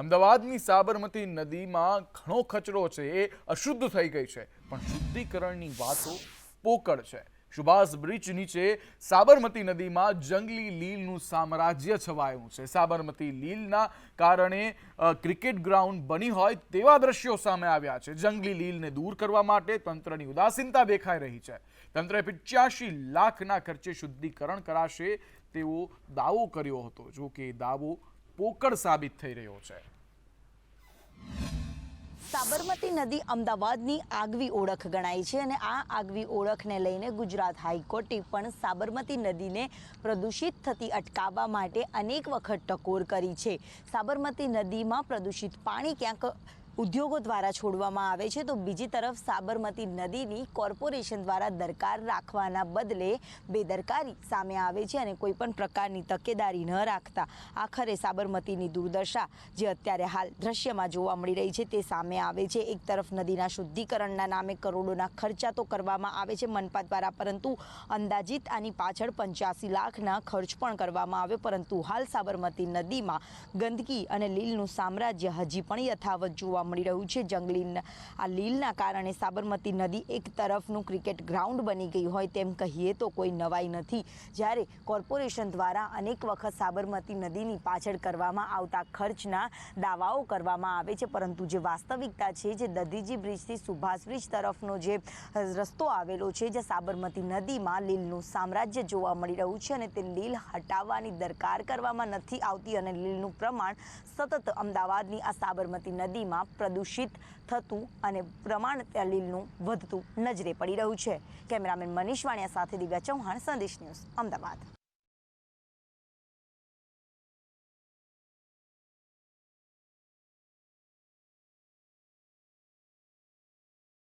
અમદાવાદની સાબરમતી નદીમાં ઘણો કચરો છે, એ અશુદ્ધ થઈ ગઈ છે. પણ શુદ્ધિકરણની વાતો પોકળ છે. સુભાષ બ્રિજ નીચે સાબરમતી નદીમાં જંગલી લીલનું સામ્રાજ્ય છવાયું છે. સાબરમતી લીલના કારણે ક્રિકેટ ગ્રાઉન્ડ બની હોય તેવા દ્રશ્યો સામે આવ્યા છે. જંગલી લીલને દૂર કરવા માટે તંત્રની ઉદાસીનતા દેખાઈ રહી છે. તંત્રે પિચ્યાસી લાખના ખર્ચે શુદ્ધિકરણ કરાશે તેવો દાવો કર્યો હતો. જો કે દાવો પોકળ સાબિત થઈ રહ્યો છે. સાબરમતી નદી અમદાવાદની આગવી ઓળખ ગણાય છે અને આ આગવી ઓળખને લઈને ગુજરાત હાઈકોર્ટે પણ સાબરમતી નદીને પ્રદૂષિત થતી અટકાવવા માટે અનેક વખત ટકોર કરી છે. સાબરમતી નદીમાં પ્રદૂષિત પાણી ક્યાંક ઉદ્યોગો દ્વારા છોડવામાં આવે છે, તો બીજી તરફ સાબરમતી નદીની કોર્પોરેશન દ્વારા દરકાર રાખવાના બદલે બેદરકારી સામે આવે છે અને કોઈ પણ પ્રકારની તકેદારી ન રાખતા. આખરે સાબરમતીની દુર્દશા જે અત્યારે હાલ દ્રશ્યમાં જોવા મળી રહી છે, તે સામે આવે છે. એક તરફ નદીના શુદ્ધિકરણના નામે કરોડોના ખર્ચા તો કરવામાં આવે છે મનપા દ્વારા, પરંતુ અંદાજિત આની પાછળ પંચ્યાસી લાખના ખર્ચ પણ કરવામાં આવે પરંતુ હાલ સાબરમતી નદીમાં ગંદકી અને લીલનું સામ્રાજ્ય હજી પણ યથાવત જોવા મળી રહ્યું છે. જંગલી આ લીલના કારણે સાબરમતી નદી એક તરફનું ક્રિકેટ ગ્રાઉન્ડ બની ગયું હોય તેમ કહીએ તો કોઈ નવાઈ નથી. જ્યારે કોર્પોરેશન દ્વારા અનેક વખત સાબરમતી નદીની પાછળ કરવામાં આવતા ખર્ચના દાવાઓ કરવામાં આવે છે. પરંતુ જે વાસ્તવિકતા છે, જે દધીજી બ્રિજથી સુભાષ બ્રિજ તરફનો જે રસ્તો આવેલો છે જે સાબરમતી નદીમાં લીલનું સામ્રાજ્ય જોવા મળી રહ્યું છે અને તે લીલ હટાવવાની દરકાર કરવામાં નથી આવતી અને લીલનું પ્રમાણ સતત અમદાવાદની આ સાબરમતી નદીમાં પ્રદૂષિત થતું અને પ્રમાણ તલીલનું વધતું નજરે પડી રહ્યું છે. કેમેરામેન મનીષ વાણિયા સાથે દિવ્યા ચૌહાણ, સંદેશ ન્યૂઝ, અમદાવાદ.